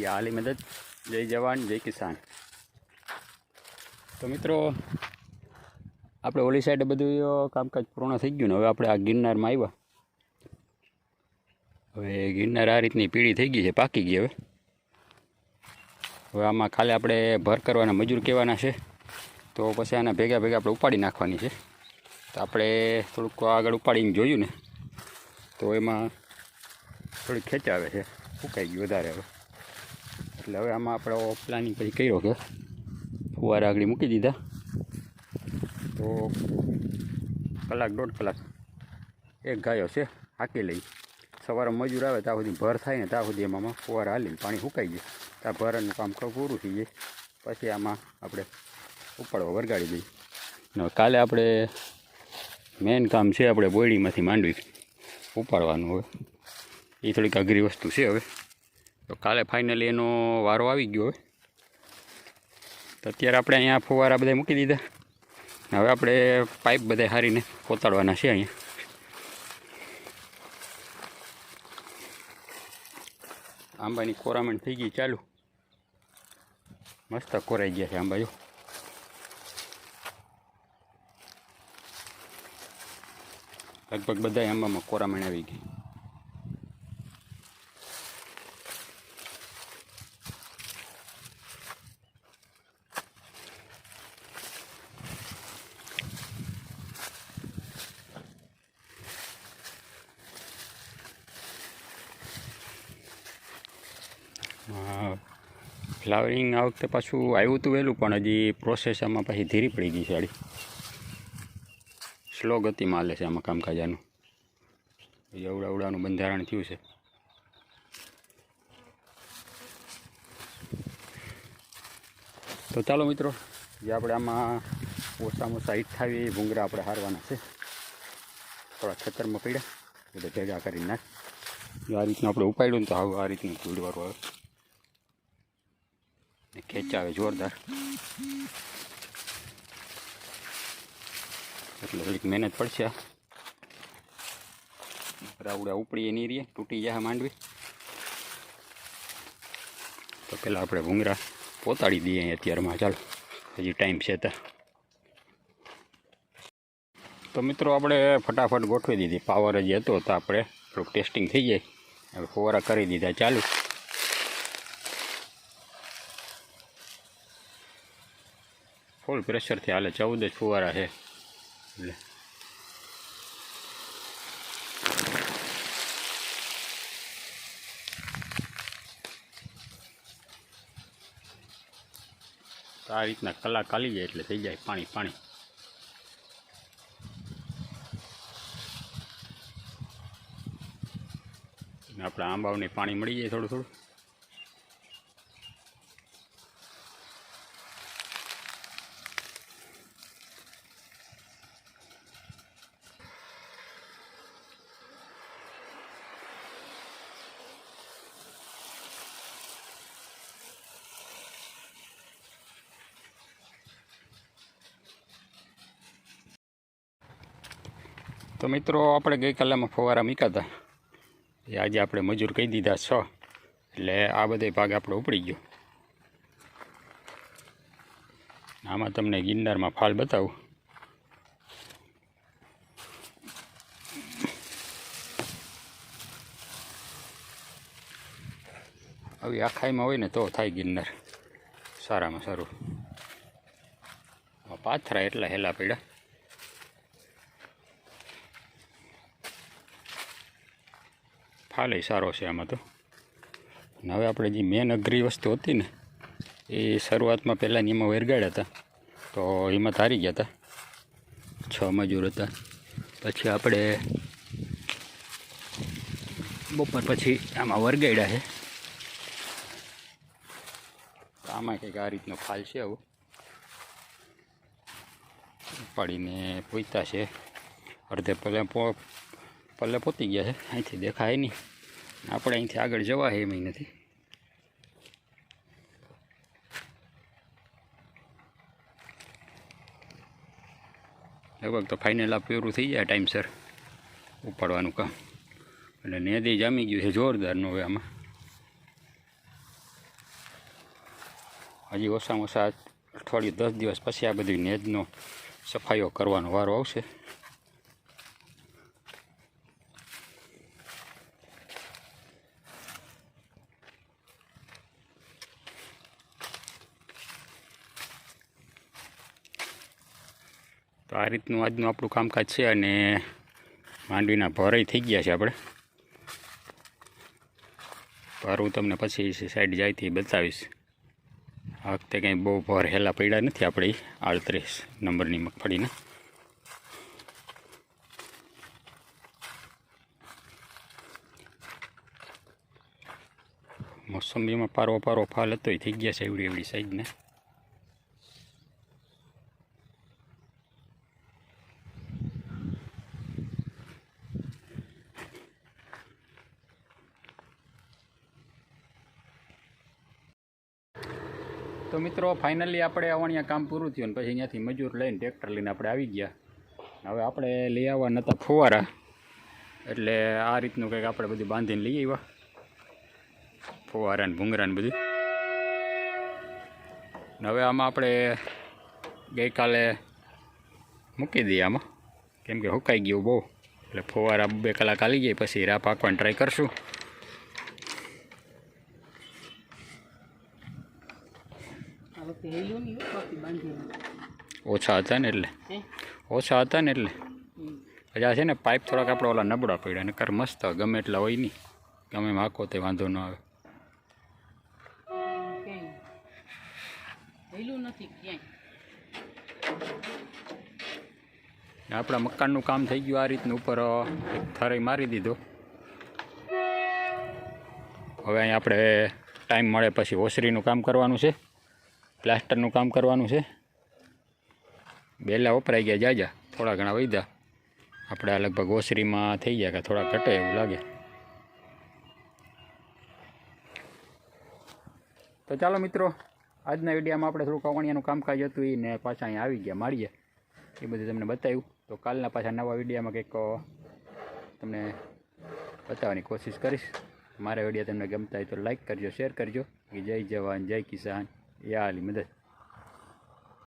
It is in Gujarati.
એ હાલી મદદ જય જવાન, જય કિસાન. તો મિત્રો, આપણે ઓલી સાઈડે બધું કામકાજ પૂર્ણ થઈ ગયું ને, હવે આપણે આ ગિરનારમાં આવ્યા. હવે ગિરનાર આ રીતની પીળી થઈ ગઈ છે, પાકી ગઈ હવે. હવે આમાં ખાલી આપણે ભર કરવાના મજૂર કહેવાના છે. તો પછી આના ભેગા ભેગા આપણે ઉપાડી નાખવાની છે. તો આપણે થોડુંક આગળ ઉપાડીને જોયું ને, તો એમાં થોડીક ખેંચાવે છે ફૂંકાઈ ગયું વધારે હવે. એટલે હવે આમાં આપણો પ્લાનિંગ પછી કર્યો કે ફુવારા આગળ મૂકી દીધા. તો કલાક, દોઢ કલાક એક ગાયો છે, હાકી લઈ. સવારે મજૂર આવે ત્યાં સુધી ભર થાય ને ત્યાં સુધી એમાં ફુવારા હાલીને પાણી સુકાઈ જાય. ત્યાં ભરનું કામ પૂરું થઈ જાય. પછી આમાં આપણે ઉપાડવા વરગાડી દઈએ. ને કાલે આપણે મેન કામ છે આપણે બોયડીમાંથી માંડવી ઉપાડવાનું હવે. એ થોડીક અઘરી વસ્તુ છે હવે. તો કાલે ફાઇનલી એનો વારો આવી ગયો હવે. તો અત્યારે આપણે અહીંયા ફુવારા બધા મૂકી દીધા. હવે આપણે પાઇપ બધા હારીને પોતાડવાના છે અહીંયા. આંબાની કોરામણ થઈ ગઈ ચાલુ. મસ્ત કોરાઈ ગયા છે આંબા, જો. લગભગ બધા આંબામાં કોરામણ આવી ગઈ. ફ્લાવરિંગ આ વખતે પાછું આવ્યું હતું વહેલું, પણ હજી પ્રોસેસ આમાં પાછી ધીરી પડી ગઈ સાડી સ્લો ગતિમાં હાલે છે આમાં કામકાજ આનું અવડાવડાનું અવડા અવડાનું બંધારણ થયું છે. તો ચાલો મિત્રો, જે આપણે આમાં ઓછામાં ઓછા અઠ્ઠાવીસ ભૂંગરા આપણે હારવાના છે. થોડા ખેતરમાં પડ્યા બધા ભેગા કરી નાખ. આ રીતનું આપણે ઉપાડ્યું ને તો આવું આ રીતનું ધૂળવાળું આવે. ને ખેંચાવે જોરદાર. એટલે થોડીક મહેનત પડશે. રાવડા ઉપડીએ નહીં રહીએ તૂટી જાય માંડવી. તો પહેલાં આપણે ભૂંગરા પોતાડી દઈએ અત્યારમાં. ચાલો, હજી ટાઈમ છે તો મિત્રો આપણે ફટાફટ ગોઠવી દીધી. પાવર જ હતો તો આપણે થોડુંક ટેસ્ટિંગ થઈ જાય હવે ફુવારા કરી દીધા. ચાલુ. ફૂલ પ્રેશરથી હાલે, ચૌદ જ ફુવારા છે. એટલે આ રીતના કલાક કાલી જાય એટલે થઈ જાય પાણી પાણી. આપણે આંબાઓને પાણી મળી જાય થોડું થોડું. તો મિત્રો, આપણે ગઈકાલેમાં ફવારા મૂક્યા હતા એ આજે આપણે મજૂર કહી દીધા છ. એટલે આ બધે ભાગ આપણો ઉપડી ગયો. આમાં તમને ગિરનારમાં ફાલ બતાવું. આવી આખાઈમાં હોય ને તો થાય ગિરનાર. સારામાં સારું. પાથરા એટલા હેલા પડ્યા. ફાલે સારો છે આમાં તો. હવે આપણે જે મેન અઘરી વસ્તુ હતી ને, એ શરૂઆતમાં પહેલાંની એમાં વેરગાડ્યા હતા. તો એમાં હારી ગયા હતા. છ મજૂર હતા. પછી આપણે બપોર પછી આમાં વરગાડ્યા છે. આમાં કંઈક આ રીતનો ફાલ છે આવો. ઉપાડીને પૂછતા છે. અડધે પહેલાં પલ્લે પોતી ગયા છે. અહીંથી દેખાય નહીં. આપણે અહીંથી આગળ જવા એમ નથી. લગભગ તો ફાઇનલ આ પૂરું થઈ જાય ટાઈમસર ઉપાડવાનું કામ. એટલે નેદી જામી ગયું છે જોરદારનું હવે આમાં. હજી ઓછામાં ઓછા અઠવાડિયું દસ દિવસ પછી આ બધી નેજનો સફાઈઓ કરવાનો વારો આવશે. તો આ રીતનું આજનું આપણું કામકાજ છે અને માંડવીના ભરાઈ થઈ ગયા છે આપણે. પર હું તમને પછી સાઈડ જાયથી બતાવીશ. આ વખતે કંઈ બહુ ભર હેલા પડ્યા નથી આપણે આડત્રીસ નંબરની મગફળીના. મોસંબીમાં પારો પારો ફાલ હતો થઈ ગયા છે એવડી એવડી સાઈઝને તો મિત્રો ફાઇનલી આપણે અવણિયા કામ પૂરું થયું ને પછી અહીંયાથી મજૂર લઈને ટ્રેક્ટર લઈને આપણે આવી ગયા. હવે આપણે લઈ આવવા નહોતા ફુવારા. એટલે આ રીતનું કંઈક આપણે બધું બાંધીને લઈ આવ્યા. ફુવારા ને ભૂંગરા ને બધું. હવે આમાં આપણે ગઈકાલે મૂકી દઈએ આમાં. કેમ કે હુકાઈ ગયું બહુ. એટલે ફુવારા બે કલાક આવી જાય, પછી રા પાકવાની ટ્રાય કરશું આ વખતે હેલું નહીં હો, બાકી બાંધેલું ઓછા હતા ને એટલે. ઓછા હતા ને એટલે. હજા છે ને પાઇપ થોડાક આપણે ઓલા નબળા પડ્યા નકર મસ્ત ગમે એટલા હોય નહીં. ગમે માખો તે વાંધો ન આવે. નથી ને આપણા મકાનનું કામ થઈ ગયું આ રીતનું ઉપર થરાઈ મારી દીધો. હવે અહીં આપણે ટાઈમ મળે પછી ઓસરીનું કામ કરવાનું છે. પ્લાસ્ટરનું કામ કરવાનું છે. બેલા વપરાઈ ગયા જાજા, થોડા ઘણા વધ્યા આપણે લગભગ ઓસરીમાં થઈ ગયા કે થોડા ઘટે એવું લાગે. તો ચાલો મિત્રો, આજના વિડીયોમાં આપણે થોડું કવાણિયાનું કામકાજ હતું એ ને પાછા અહીંયા આવી ગયા, માળીએ. એ બધું તમને બતાવ્યું. તો કાલના પાછા નવા વિડીયોમાં કંઈક તમને બતાવવાની કોશિશ કરીશ. મારા વીડિયો તમને ગમતા હોય તો લાઈક કરજો, શેર કરજો. કે જય જવાન, જય કિસાન. યા આલી મદદ.